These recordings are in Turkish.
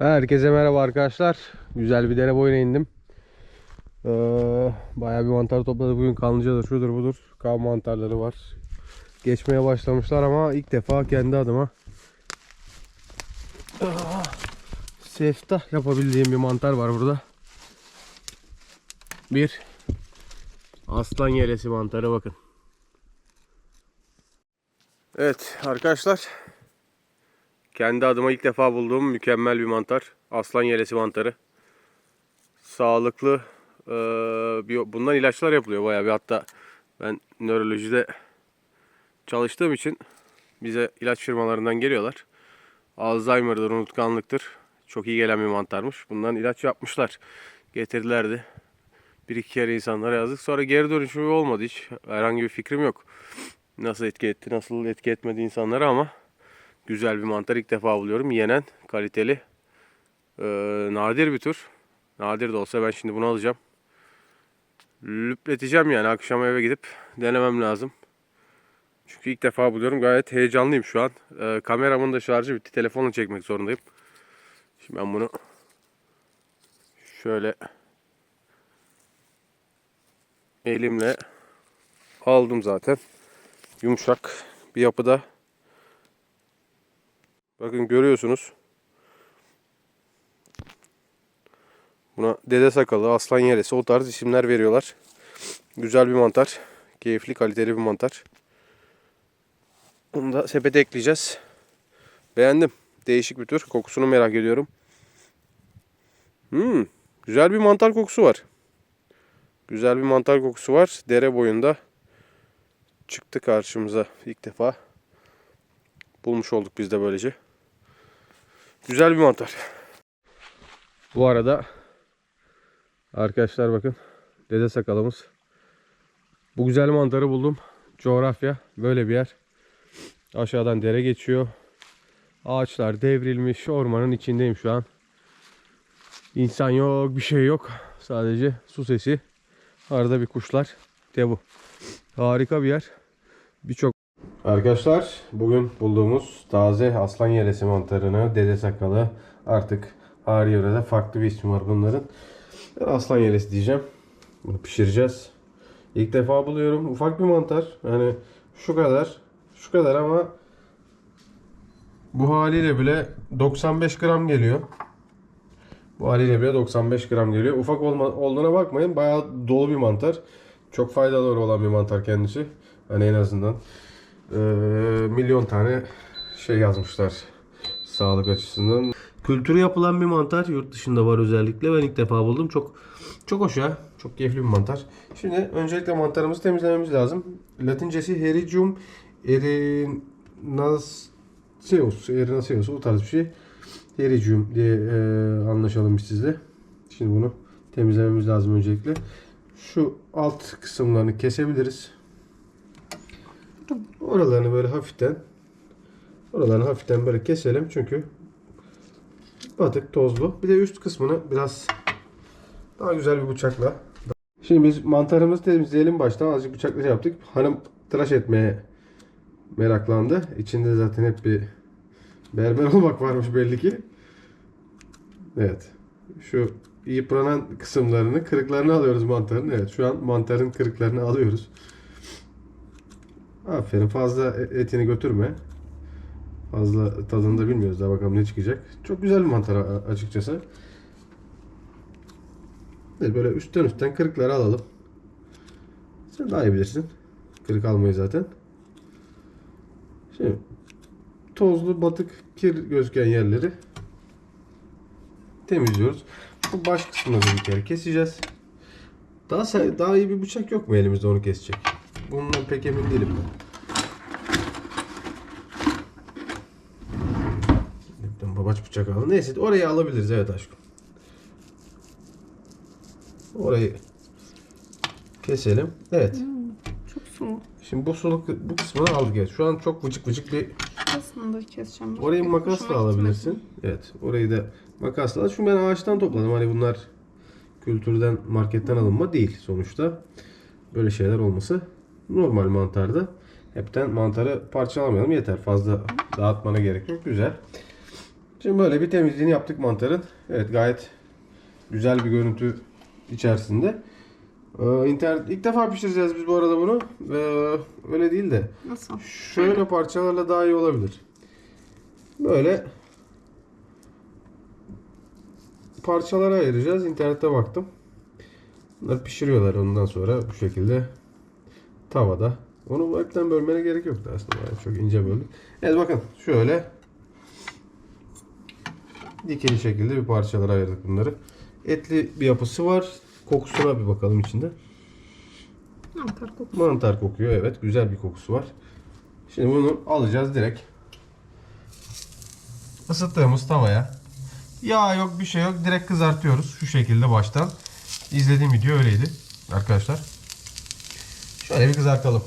Herkese merhaba arkadaşlar. Güzel bir dere boyuna indim. Ee, bayağı bir mantar topladık. Bugün kanlıcadır, şudur budur. Kav mantarları var. Geçmeye başlamışlar ama ilk defa kendi adıma Aa, seftah yapabildiğim bir mantar var burada. Bir aslan yelesi mantarı bakın. Evet arkadaşlar kendi adıma ilk defa bulduğum mükemmel bir mantar. Aslan yelesi mantarı. Sağlıklı. eee, bir- bundan ilaçlar yapılıyor bayağı bir. Hatta ben nörolojide çalıştığım için bize ilaç firmalarından geliyorlar. Alzheimer'dır, unutkanlıktır. Çok iyi gelen bir mantarmış. Bundan ilaç yapmışlar. Getirdilerdi. Bir iki kere insanlara yazdık. Sonra geri dönüşümü olmadı hiç. Herhangi bir fikrim yok. Nasıl etki etti, nasıl etki etmedi insanlara ama güzel bir mantar ilk defa buluyorum. Yenen, kaliteli, ee, nadir bir tür. Nadir de olsa ben şimdi bunu alacağım. Lüpleteceğim yani akşam eve gidip denemem lazım. Çünkü ilk defa buluyorum. Gayet heyecanlıyım şu an. Ee, kameramın da şarjı bitti. Telefonla çekmek zorundayım. Şimdi ben bunu şöyle elimle aldım zaten. Yumuşak bir yapıda. Bakın görüyorsunuz. Buna dede sakalı, aslan yeresi o tarz isimler veriyorlar. Güzel bir mantar. Keyifli, kaliteli bir mantar. Bunu da sepete ekleyeceğiz. Beğendim. Değişik bir tür. Kokusunu merak ediyorum. Hmm, güzel bir mantar kokusu var. Güzel bir mantar kokusu var. Dere boyunda çıktı karşımıza ilk defa. Bulmuş olduk biz de böylece. Güzel bir mantar. Bu arada arkadaşlar bakın dede sakalımız. Bu güzel mantarı buldum. Coğrafya böyle bir yer. Aşağıdan dere geçiyor. Ağaçlar devrilmiş. Ormanın içindeyim şu an. İnsan yok, bir şey yok. Sadece su sesi. Arada bir kuşlar. De bu. Harika bir yer. Birçok Arkadaşlar bugün bulduğumuz taze aslan yelesi mantarını, dede sakalı artık her yörede farklı bir ismi var bunların. Ben aslan yelesi diyeceğim. Bunu pişireceğiz. İlk defa buluyorum. Ufak bir mantar. Yani şu kadar. Şu kadar ama bu haliyle bile 95 gram geliyor. Bu haliyle bile 95 gram geliyor. Ufak olma, olduğuna bakmayın. Bayağı dolu bir mantar. Çok faydalı olan bir mantar kendisi. Hani en azından. Ee, milyon tane şey yazmışlar sağlık açısından. Kültürü yapılan bir mantar yurt dışında var özellikle. Ben ilk defa buldum. Çok çok hoş ya. Çok keyifli bir mantar. Şimdi öncelikle mantarımızı temizlememiz lazım. Latincesi Heridium erinaceus, erinaceus o tarz bir şey. Heridium diye e, anlaşalım biz sizle. Şimdi bunu temizlememiz lazım öncelikle. Şu alt kısımlarını kesebiliriz. Oralarını böyle hafiften oralarını hafiften böyle keselim çünkü batık tozlu. Bir de üst kısmını biraz daha güzel bir bıçakla. Şimdi biz mantarımızı temizleyelim baştan. Azıcık bıçakla şey yaptık. Hanım tıraş etmeye meraklandı. İçinde zaten hep bir berber olmak varmış belli ki. Evet. Şu yıpranan kısımlarını, kırıklarını alıyoruz mantarın. Evet şu an mantarın kırıklarını alıyoruz. Aferin fazla e- etini götürme. Fazla tadını da bilmiyoruz daha bakalım ne çıkacak. Çok güzel bir mantar açıkçası. Böyle üstten üstten kırıkları alalım. Sen daha iyi bilirsin. Kırık almayı zaten. Şimdi tozlu, batık, kir gözüken yerleri temizliyoruz. Bu baş kısmını bir kere keseceğiz. Daha daha iyi bir bıçak yok mu elimizde onu kesecek? Bundan pek emin değilim ben. Babaç bıçak alın. Neyse orayı alabiliriz evet aşkım. Orayı keselim. Evet. Çok soğuk. Şimdi bu suluk bu kısmını aldık. Evet. Şu an çok vıcık vıcık bir Aslında da keseceğim. Orayı makasla alabilirsin. gitmedi. Evet. Orayı da makasla al. Çünkü ben ağaçtan topladım. Hani bunlar kültürden, marketten alınma değil sonuçta. Böyle şeyler olması normal mantarda. Hepten mantarı parçalamayalım yeter. Fazla dağıtmana gerek yok. Güzel. Şimdi böyle bir temizliğini yaptık mantarın. Evet gayet güzel bir görüntü içerisinde. Ee, internet ilk defa pişireceğiz biz bu arada bunu. Ee, öyle değil de Nasıl? şöyle parçalarla daha iyi olabilir. Böyle parçalara ayıracağız. İnternette baktım. Bunları pişiriyorlar ondan sonra bu şekilde tavada. Onu hepten bölmene gerek yoktu aslında. Yani çok ince böldük. Evet bakın şöyle dikey şekilde bir parçalara ayırdık bunları. Etli bir yapısı var. Kokusuna bir bakalım içinde. Mantar kokusu. Mantar kokuyor evet. Güzel bir kokusu var. Şimdi bunu alacağız direkt. Isıttığımız tavaya. Yağ yok bir şey yok. Direkt kızartıyoruz. Şu şekilde baştan. İzlediğim video öyleydi. Arkadaşlar. Şöyle bir kızartalım.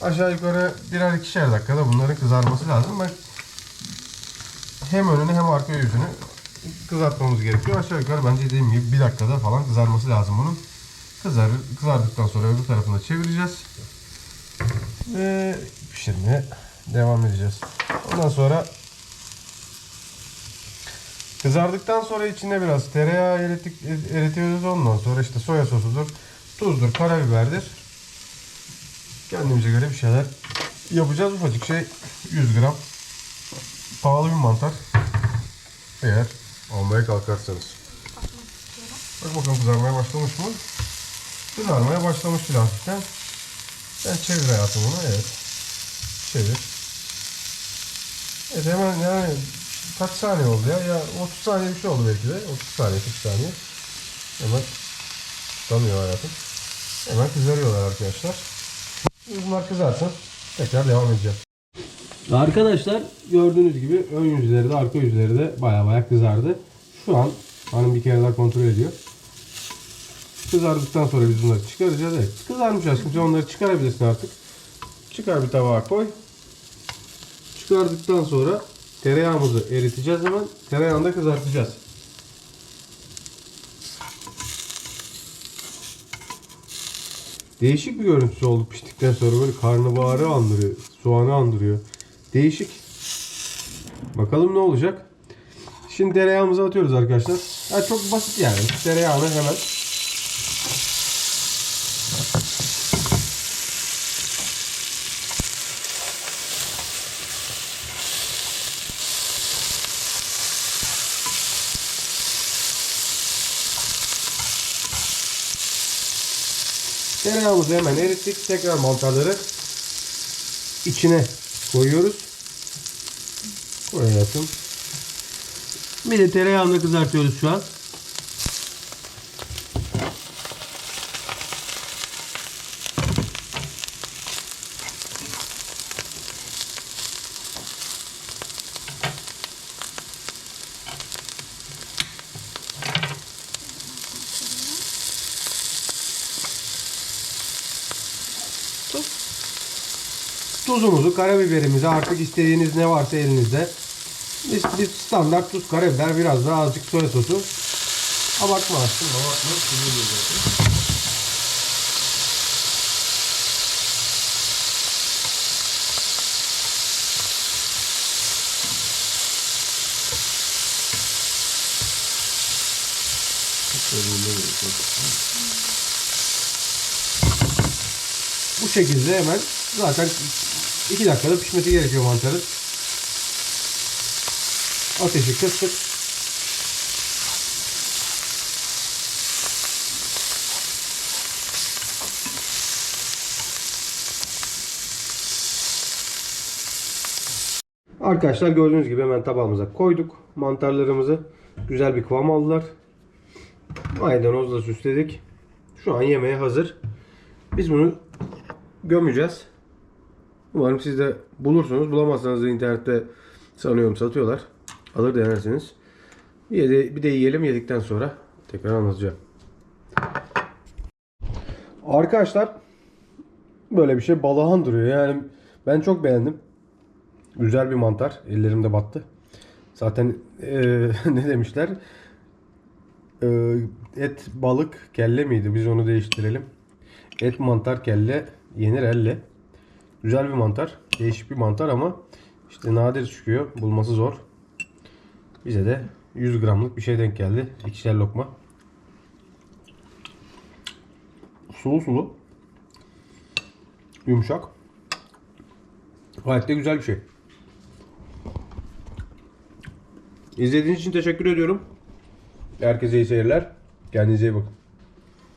Aşağı yukarı birer ikişer dakikada bunların kızarması lazım. Bak hem önünü hem arka yüzünü kızartmamız gerekiyor. Aşağı yukarı bence dediğim gibi bir dakikada falan kızarması lazım bunun. Kızar, kızardıktan sonra öbür tarafına çevireceğiz. Ve pişirmeye devam edeceğiz. Ondan sonra kızardıktan sonra içine biraz tereyağı erittik, eritiyoruz. Ondan sonra işte soya sosudur, tuzdur, karabiberdir. Kendimize göre bir şeyler yapacağız. Ufacık şey 100 gram. Pahalı bir mantar. Eğer almaya kalkarsanız. Bak bakalım kızarmaya başlamış mı? Kızarmaya başlamış bile hafiften. Ben çevir hayatım onu. Evet. Çevir. Evet hemen yani kaç saniye oldu ya? Ya 30 saniye bir şey oldu belki de. 30 saniye, 40 saniye. Hemen tanıyor hayatım. Hemen kızarıyorlar arkadaşlar. Bunlar kızarsın. Tekrar devam edeceğim. Arkadaşlar gördüğünüz gibi ön yüzleri de arka yüzleri de baya baya kızardı. Şu an hanım bir kere daha kontrol ediyor. Kızardıktan sonra biz bunları çıkaracağız. Evet kızarmış aşkım sen onları çıkarabilirsin artık. Çıkar bir tabağa koy. Çıkardıktan sonra tereyağımızı eriteceğiz hemen. Tereyağını da kızartacağız. Değişik bir görüntüsü oldu piştikten sonra böyle karnabaharı andırıyor, soğanı andırıyor. Değişik. Bakalım ne olacak. Şimdi tereyağımızı atıyoruz arkadaşlar. Ya çok basit yani. Tereyağını hemen Tereyağımızı hemen erittik. Tekrar mantarları içine koyuyoruz. Koy hayatım. Bir de tereyağını kızartıyoruz şu an. Tuzumuzu, karabiberimizi artık istediğiniz ne varsa elinizde. Biz, biz standart tuz, karabiber, biraz daha azıcık soya sosu. Abartma aslında, abartma. Tuzu. Bu şekilde hemen zaten 2 dakikada pişmesi gerekiyor mantarın. Ateşi kıstık. Arkadaşlar gördüğünüz gibi hemen tabağımıza koyduk mantarlarımızı. Güzel bir kıvam aldılar. Maydanozla süsledik. Şu an yemeğe hazır. Biz bunu gömeceğiz. Umarım siz de bulursunuz. Bulamazsanız da internette sanıyorum satıyorlar. Alır denersiniz. Bir de, bir de yiyelim. Yedikten sonra tekrar anlatacağım. Arkadaşlar böyle bir şey balağan duruyor. Yani ben çok beğendim. Güzel bir mantar. Ellerimde battı. Zaten eee, ne demişler? Eee, et, balık, kelle miydi? Biz onu değiştirelim. Et, mantar, kelle yenir elle. Güzel bir mantar. Değişik bir mantar ama işte nadir çıkıyor. Bulması zor. Bize de 100 gramlık bir şey denk geldi. İkişer lokma. Sulu sulu. Yumuşak. Gayet de güzel bir şey. İzlediğiniz için teşekkür ediyorum. Herkese iyi seyirler. Kendinize iyi bakın.